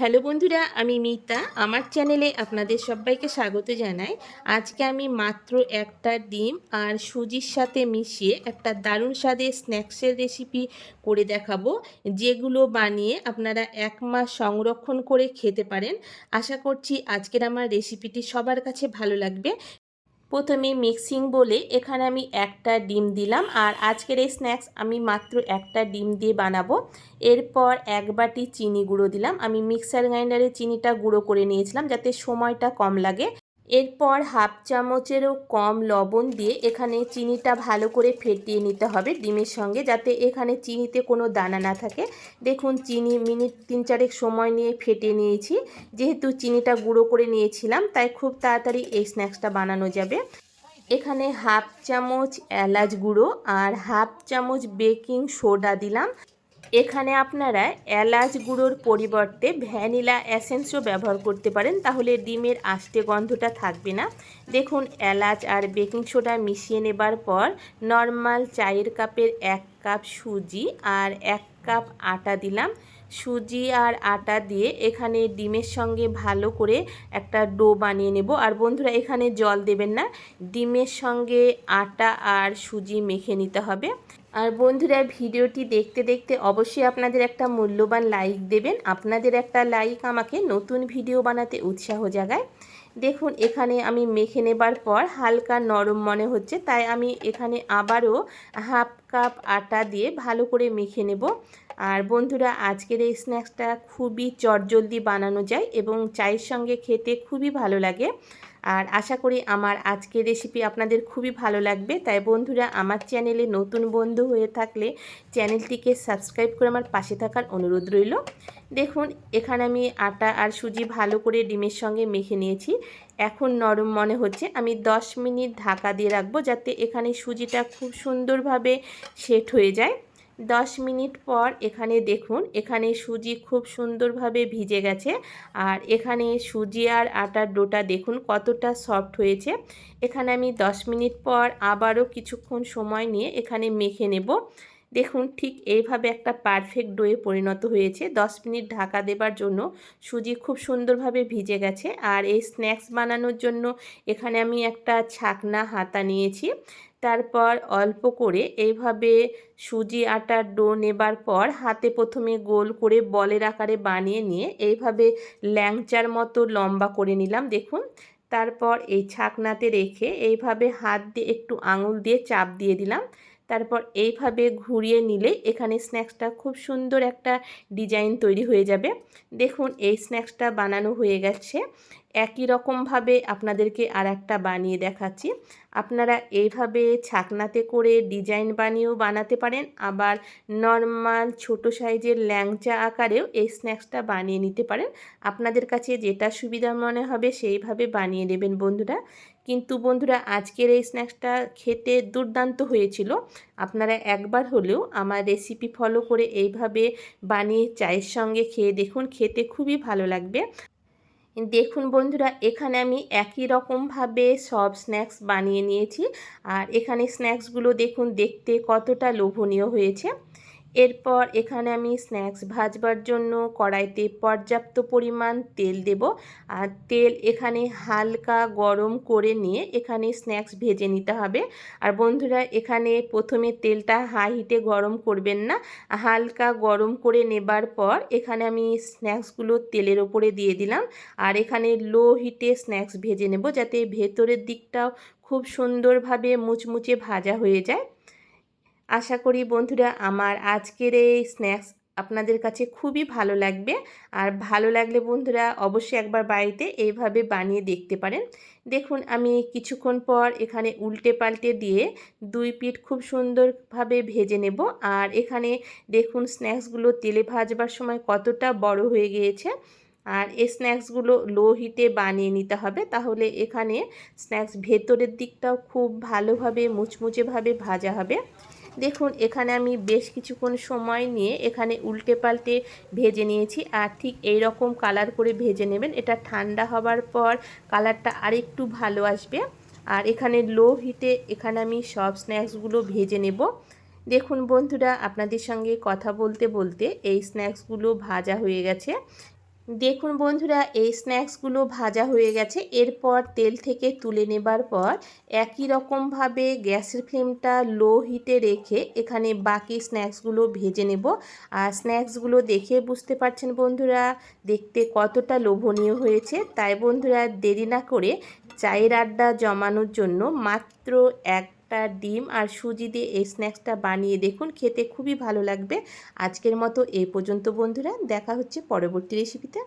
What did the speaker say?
Hello বন্ধুরা, আমি মিতা। আমার চ্যানেলে আপনাদের সবাইকে স্বাগত জানাই। আজকে আমি মাত্র একটা ডিম আর সুজির সাথে মিশিয়ে একটা দারুণ স্বাদের স্ন্যাক্সের রেসিপি করে দেখাবো, যেগুলো বানিয়ে আপনারা এক মাস সংরক্ষণ করে খেতে পারেন। আশা করছি আজকের আমার রেসিপিটি সবার কাছে ভালো লাগবে। প্রথমে মিক্সিং বলে এখানে আমি একটা ডিম দিলাম আর আজকের এই স্ন্যাক্স আমি মাত্র একটা ডিম দিয়ে বানাবো। এরপর এক বাটি চিনি গুঁড়ো দিলাম। আমি মিক্সার গ্রাইন্ডারে চিনিটা গুঁড়ো করে নিয়েছিলাম যাতে সময়টা কম লাগে। এরপর হাফ চামচেরও কম লবণ দিয়ে এখানে চিনিটা ভালো করে ফেটিয়ে নিতে হবে ডিমের সঙ্গে, যাতে এখানে চিনিতে কোনো দানা না থাকে। দেখুন, চিনি মিনিট তিন চারেক সময় নিয়ে ফেটিয়ে নিয়েছি। যেহেতু চিনিটা গুঁড়ো করে নিয়েছিলাম, তাই খুব তাড়াতাড়ি এই স্ন্যাক্সটা বানানো যাবে। এখানে হাফ চামচ এলাচ গুঁড়ো আর হাফ চামচ বেকিং সোডা দিলাম। এখানে আপনারা এলাচ গুঁড়োর পরিবর্তে ভ্যানিলা অ্যাসেন্সও ব্যবহার করতে পারেন, তাহলে ডিমের আষ্টে গন্ধটা থাকবে না। দেখুন, এলাচ আর বেকিং সোডা মিশিয়ে নেবার পর নর্মাল চায়ের কাপের এক কাপ সুজি আর এক কাপ আটা দিলাম। সুজি আর আটা দিয়ে এখানে ডিমের সঙ্গে ভালো করে একটা ডো বানিয়ে নেব। আর বন্ধুরা, এখানে জল দেবেন না, ডিমের সঙ্গে আটা আর সুজি মেখে নিতে হবে। আর বন্ধুরা, ভিডিওটি দেখতে দেখতে অবশ্যই আপনাদের একটা মূল্যবান লাইক দেবেন। আপনাদের একটা লাইক আমাকে নতুন ভিডিও বানাতে উৎসাহ জাগায়। দেখুন, এখানে আমি মেখে নেবার পর হালকা নরম মনে হচ্ছে, তাই আমি এখানে আবারও হাফ কাপ আটা দিয়ে ভালো করে মেখে নেব। আর বন্ধুরা, আজকের এই স্ন্যাক্সটা খুবই চটজলদি বানানো যায় এবং চায়ের সঙ্গে খেতে খুবই ভালো লাগে। আর আশা করি আমার আজকের রেসিপি আপনাদের খুবই ভালো লাগবে। তাই বন্ধুরা, আমার চ্যানেলে নতুন বন্ধু হয়ে থাকলে চ্যানেলটিকে সাবস্ক্রাইব করে আমার পাশে থাকার অনুরোধ রইল। দেখুন, এখানে আমি আটা আর সুজি ভালো করে ডিমের সঙ্গে মেখে নিয়েছি। এখন নরম মনে হচ্ছে। আমি 10 মিনিট ঢাকা দিয়ে রাখব যাতে এখানে সুজিটা খুব সুন্দরভাবে সেট হয়ে যায়। দশ মিনিট পর এখানে দেখুন, এখানে সুজি খুব সুন্দরভাবে ভিজে গেছে। আর এখানে সুজি আর আটার ডোটা দেখুন কতটা সফট হয়েছে। এখানে আমি দশ মিনিট পর আবারও কিছুক্ষণ সময় নিয়ে এখানে মেখে নেব। দেখুন, ঠিক এইভাবে একটা পারফেক্ট ডোয়ে পরিণত হয়েছে। দশ মিনিট ঢাকা দেবার জন্য সুজি খুব সুন্দরভাবে ভিজে গেছে। আর এই স্ন্যাক্স বানানোর জন্য এখানে আমি একটা ছাকনা হাতা নিয়েছি। তারপর অল্প করে এইভাবে সুজি আটার ডো নেবার পর হাতে প্রথমে গোল করে বলের আকারে বানিয়ে নিয়ে এইভাবে ল্যাংচার মতো লম্বা করে নিলাম, দেখুন। তারপর এই ছাকনাতে রেখে এইভাবে হাত দিয়ে একটু আঙুল দিয়ে চাপ দিয়ে দিলাম। তারপর এইভাবে ঘুরিয়ে নিলে এখানে স্ন্যাক্সটা খুব সুন্দর একটা ডিজাইন তৈরি হয়ে যাবে। দেখুন, এই স্ন্যাক্সটা বানানো হয়ে গেছে। একই রকমভাবে আপনাদেরকে আর একটা বানিয়ে দেখাচ্ছি। আপনারা এইভাবে ছাকনাতে করে ডিজাইন বানিয়েও বানাতে পারেন। আবার নর্মাল ছোট সাইজের ল্যাংচা আকারেও এই স্ন্যাক্সটা বানিয়ে নিতে পারেন। আপনাদের কাছে যেটা সুবিধা মনে হবে সেইভাবে বানিয়ে নেবেন বন্ধুরা। কিন্তু বন্ধুরা, আজকের এই স্ন্যাক্সটা খেতে দুর্দান্ত হয়েছিল। আপনারা একবার হলেও আমার রেসিপি ফলো করে এইভাবে বানিয়ে চায়ের সঙ্গে খেয়ে দেখুন, খেতে খুবই ভালো লাগবে। দেখুন বন্ধুরা, এখানে আমি একই রকমভাবে সব স্ন্যাক্স বানিয়ে নিয়েছি। আর এখানে স্ন্যাক্সগুলো দেখুন, দেখতে কতটা লোভনীয় হয়েছে। এরপর এখানে আমি স্ন্যাক্স ভাজবার জন্য কড়াইতে পর্যাপ্ত পরিমাণ তেল দেব। আর তেল এখানে হালকা গরম করে নিয়ে এখানে স্ন্যাক্স ভেজে নিতে হবে। আর বন্ধুরা, এখানে প্রথমে তেলটা হাই হিটে গরম করবেন না। হালকা গরম করে নেবার পর এখানে আমি স্ন্যাক্সগুলো তেলের ওপরে দিয়ে দিলাম। আর এখানে লো হিটে স্ন্যাক্স ভেজে নেব যাতে ভেতরের দিকটাও খুব সুন্দরভাবে মুচমুচে ভাজা হয়ে যায়। আশা করি বন্ধুরা আমার আজকের এই স্ন্যাক্স আপনাদের কাছে খুবই ভালো লাগবে। আর ভালো লাগলে বন্ধুরা অবশ্যই একবার বাড়িতে এইভাবে বানিয়ে দেখতে পারেন। দেখুন, আমি কিছুক্ষণ পর এখানে উল্টে পাল্টে দিয়ে দুই পিঠ খুব সুন্দরভাবে ভেজে নেব। আর এখানে দেখুন, স্ন্যাক্সগুলো তেলে ভাজবার সময় কতটা বড় হয়ে গিয়েছে। আর এই স্ন্যাক্সগুলো লো হিটে বানিয়ে নিতে হবে। তাহলে এখানে স্ন্যাক্স ভেতরের দিকটাও খুব ভালোভাবে, মুচমুচেভাবে ভাজা হবে। দেখুন, এখানে আমি বেশ কিছুক্ষণ সময় নিয়ে এখানে উল্টে পাল্টে ভেজে নিয়েছি আর ঠিক এই রকম কালার করে ভেজে নেবেন। এটা ঠান্ডা হবার পর কালারটা আরেকটু ভালো আসবে। আর এখানে লো হিটে এখানে আমি সব স্ন্যাক্সগুলো ভেজে নেব। দেখুন বন্ধুরা, আপনাদের সঙ্গে কথা বলতে বলতে এই স্ন্যাক্সগুলো ভাজা হয়ে গেছে। দেখুন বন্ধুরা, এই স্ন্যাক্সগুলো ভাজা হয়ে গেছে। এরপর তেল থেকে তুলে নেবার পর একই রকমভাবে গ্যাসের ফ্লেমটা লো হিটে রেখে এখানে বাকি স্ন্যাক্সগুলো ভেজে নেব। আর স্ন্যাক্সগুলো দেখে বুঝতে পারছেন বন্ধুরা, দেখতে কতটা লোভনীয় হয়েছে। তাই বন্ধুরা, দেরি না করে চায়ের আড্ডা জমানোর জন্য মাত্র একটা ডিম আর সুজি দিয়ে এই স্ন্যাক্সটা বানিয়ে দেখুন, খেতে খুবই ভালো লাগবে। আজকের মতো এই পর্যন্ত বন্ধুরা, দেখা হচ্ছে পরবর্তী রেসিপিতে